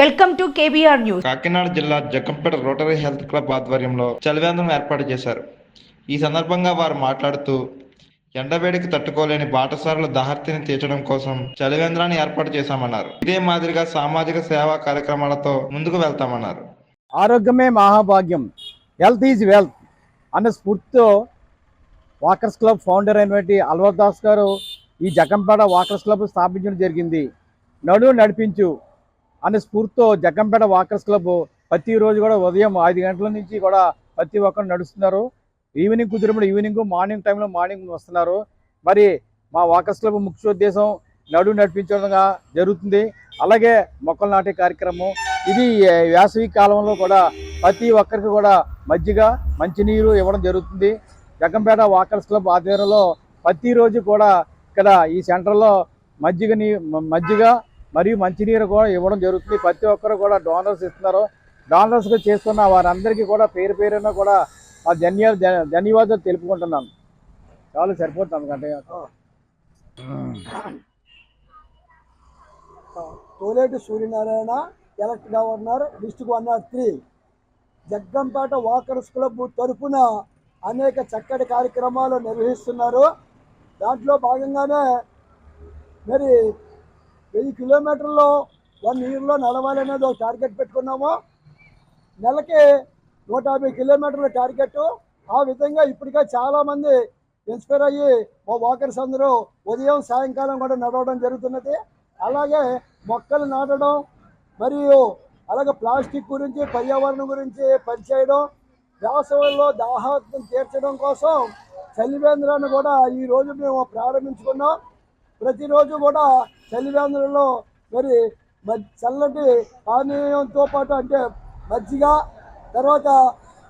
Welcome to KBR news. Kakinada జిల్లా Jaggampeta rotary health club ఆధ్వర్యంలో చలివేంద్రం ఏర్పాటు చేశారు. ఈ సందర్భంగా వారు మాట్లాడుతూ ఎండవేడికి తట్టుకోలేని బాటసారుల దాహర్తిని తీర్చడం కోసం చలివేంద్రాన్ని ఏర్పాటు చేశామన్నారు. ఇదే మాదిరిగా సామాజిక సేవా కార్యక్రమాలతో ముందుకు వెళ్తామన్నారు. ఆరోగ్యమే మహాభాగ్యం. హెల్త్ ఈజ్ వెల్త్ అన్న స్ఫూర్తితో వాకర్స్ క్లబ్ ఫౌండర్ అయినటువంటి అల్వర్ దాస్ గారు ఈ జగంపేట వాకర్స్ క్లబ్ స్థాపించడం జరిగింది. నడు నడిపించు. అనే స్ఫూర్తితో జగంపేట వాకర్స్ క్లబ్ ప్రతిరోజు కూడా ఉదయం ఐదు గంటల నుంచి కూడా ప్రతి ఒక్కరు నడుస్తున్నారు. ఈవినింగ్ కుదిరినప్పుడు ఈవినింగ్ మార్నింగ్ టైంలో మార్నింగ్ వస్తున్నారు. మరి మా వాకర్స్ క్లబ్ ముఖ్యోద్దేశం నడు నడిపించడంగా జరుగుతుంది. అలాగే మొక్కలు నాటే కార్యక్రమం. ఇది వేసవి కాలంలో కూడా ప్రతి ఒక్కరికి కూడా మజ్జిగ మంచినీరు ఇవ్వడం జరుగుతుంది. జగంపేట వాకర్స్ క్లబ్ ఆధ్వర్యంలో ప్రతిరోజు కూడా ఇక్కడ ఈ సెంటర్లో మజ్జిగ నీ మజ్జిగ మరియు మంచినీరు కూడా ఇవ్వడం జరుగుతుంది. ప్రతి ఒక్కరు కూడా డోనర్స్ ఇస్తున్నారు. డోనర్స్గా చేస్తున్న వారందరికీ కూడా పేరు పేరున కూడా ఆ ధన్య ధన్యవాదాలు తెలుపుకుంటున్నాను చాలా సరిపోతుంది అందుకంటే Toleti Suryanarayana elect governor district one not three. Jaggampeta walkers club తరఫున అనేక చక్కటి కార్యక్రమాలు నిర్వహిస్తున్నారు. దాంట్లో భాగంగానే మరి వెయ్యి కిలోమీటర్లు వన్ ఇయర్లో నడవాలనేది ఒక టార్గెట్ పెట్టుకున్నాము. నెలకి నూట యాభై కిలోమీటర్ల టార్గెట్. ఆ విధంగా ఇప్పటికే చాలామంది ఇన్స్పైర్ అయ్యి మా వాకర్స్ అందరూ ఉదయం సాయంకాలం కూడా నడవడం జరుగుతున్నది. అలాగే మొక్కలు నాటడం మరియు అలాగే ప్లాస్టిక్ గురించి పర్యావరణం గురించి పనిచేయడం వేసవిలో దాహార్థం తీర్చడం కోసం చలివేంద్రాన్ని కూడా ఈ రోజు మేము ప్రారంభించుకున్నాం. ప్రతిరోజు కూడా చలివేంద్రంలో మరి మ- చల్లటి పానీయంతో పాటు అంటే మజ్జిగ తర్వాత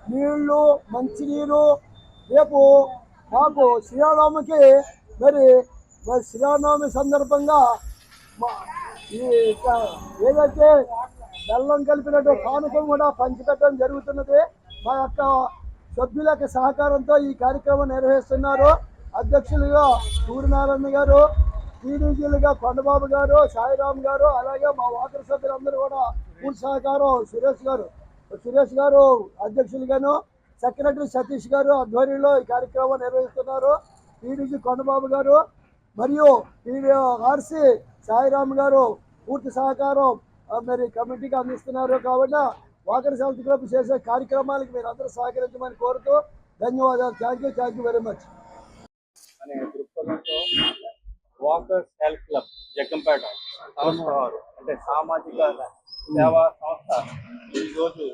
నీళ్ళు మంచినీరు రేపు మాకు శ్రీరామకి మరి మరి శ్రీరామనవమి సందర్భంగా ఈ ఏదైతే బెల్లం కలిపినట్టు కానుకం కూడా పంచిపెట్టడం జరుగుతున్నది. మా యొక్క సభ్యులకు సహకారంతో ఈ కార్యక్రమం నిర్వహిస్తున్నారు. అధ్యక్షులుగా సూర్యనారాయణ గారు టీడీజీలుగా కొండబాబు గారు సాయిరామ్ గారు అలాగే మా వాకర్ సభ్యులందరూ కూడా పూర్తి సహకారం. సురేష్ గారు సురేష్ గారు అధ్యక్షులుగాను సెక్రటరీ సతీష్ గారు ఆధ్వర్యంలో ఈ కార్యక్రమం నిర్వహిస్తున్నారు. టీడీజీ కొండబాబు గారు మరియు టీడీ ఆర్సీ సాయిరామ్ గారు పూర్తి సహకారం మరి కమిటీకి అందిస్తున్నారు. కాబట్టి వాకర్ హెల్త్ క్లబ్ చేసే కార్యక్రమాలకు మీరు అందరూ సహకరించమని కోరుతూ ధన్యవాదాలు. Thank you thank you very much అనే దృక్పథంతో వాకర్స్ హెల్త్ క్లబ్ జగ్గంపేట సంస్థ వారు అంటే సామాజిక సేవా సంస్థ ఈరోజు.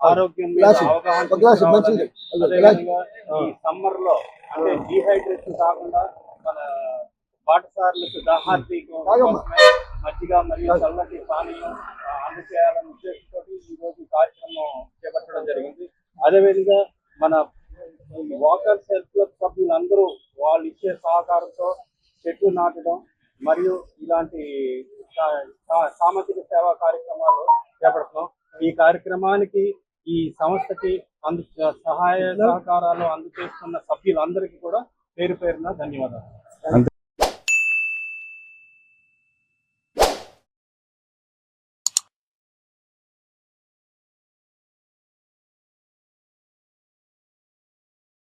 ఆరోగ్యం అవగాహన సమ్మర్లో అంటే డిహైడ్రేషన్ కాకుండా మన తాగమ్మా. కోసమే మజ్జిగ మరియు చల్లటి పానీయం ఆ, అందజేయాలనే ఉద్దేశంతో ఈ రోజు కార్యక్రమం చేపట్టడం జరిగింది. అదేవిధంగా మన వాకర్స్ హెల్త్ క్లబ్ సభ్యులందరూ వాళ్ళు ఇచ్చే సహకారంతో చెట్లు నాటడం మరియు ఇలాంటి సామాజిక సేవా కార్యక్రమాలు చేపడుతున్నాం. ఈ కార్యక్రమానికి ఈ సంస్థకి అందు సహాయ సహకారాలు అందజేస్తున్న సభ్యులందరికీ కూడా పేరు పేరున ధన్యవాదాలు.